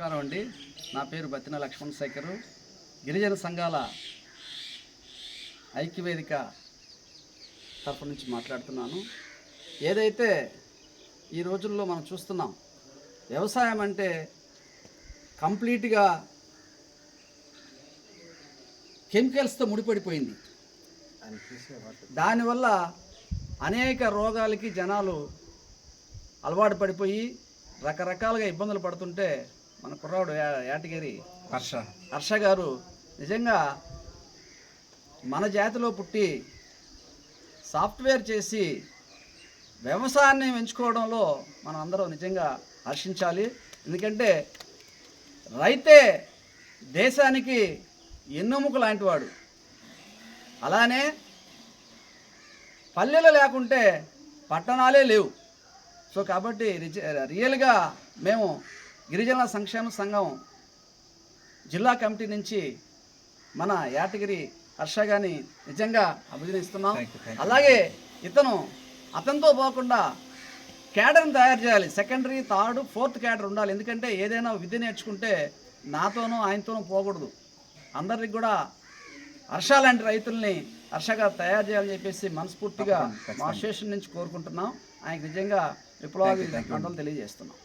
నమస్కారం అండి. నా పేరు బత్తిన లక్ష్మణ్ శేఖరు. గిరిజన సంఘాల ఐక్యవేదిక తరఫు నుంచి మాట్లాడుతున్నాను. ఏదైతే ఈ రోజుల్లో మనం చూస్తున్నాం వ్యవసాయం అంటే కంప్లీట్గా కెమికల్స్తో ముడిపడిపోయింది. దానివల్ల అనేక రోగాలకి జనాలు అలవాటు పడిపోయి రకరకాలుగా ఇబ్బందులు పడుతుంటే మన కుర్రాడు యాటగిరి హర్ష. హర్ష గారు నిజంగా మన జాతిలో పుట్టి సాఫ్ట్వేర్ చేసి వ్యవసాయాన్ని ఎంచుకోవడంలో మనం అందరం నిజంగా హర్షించాలి. ఎందుకంటే రైతే దేశానికి ఎన్నుముక లాంటివాడు. అలానే పల్లెలు లేకుంటే పట్టణాలే లేవు. సో కాబట్టి రియల్గా మేము గిరిజన సంక్షేమ సంఘం జిల్లా కమిటీ నుంచి మన యాటగిరి హర్ష గారిని నిజంగా అభినందిస్తున్నాం. అలాగే ఇతను అతనితో పోకుండా క్యాడర్ని తయారు చేయాలి. సెకండరీ థర్డ్ ఫోర్త్ క్యాడర్ ఉండాలి. ఎందుకంటే ఏదైనా విద్య నేర్చుకుంటే నాతోనూ ఆయనతోనూ పోకూడదు. అందరికి కూడా హర్ష లాంటి రైతుల్ని హర్షగా తయారు చేయాలని చెప్పేసి మనస్ఫూర్తిగా మా అసోసియేషన్ నుంచి కోరుకుంటున్నాం. ఆయనకు నిజంగా విప్లవాది మండలం తెలియజేస్తున్నాం.